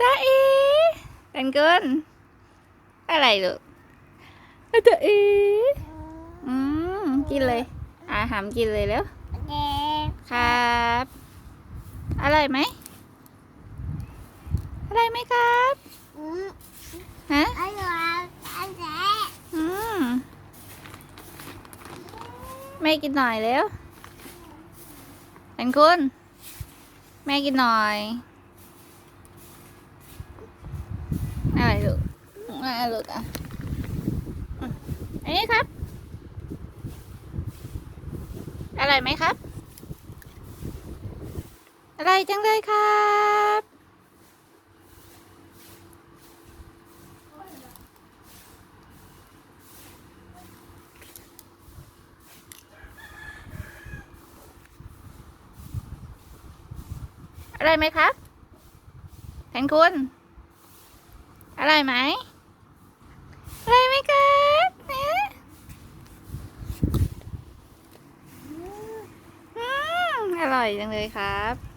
ตาเอเป็นกุนอะไรลูกตาเออืมกินเลย อาหามกินเลยแล้วเด็กครับอร่อยไหมอร่อยไหมครับอืมฮะอร่อยอันแรกอืมแม่กินหน่อยเร็วเป็นคุณ แม่กินหน่อยอะไรลูก อะไรลูกอะอันนี้ครับ อร่อยไหมครับ อร่อยจังเลยครับอร่อยไหมครับแทนคุณอร่อยไหมอร่อยไหมครับเนี่ยอืมอ ร่อยจังเลยครับ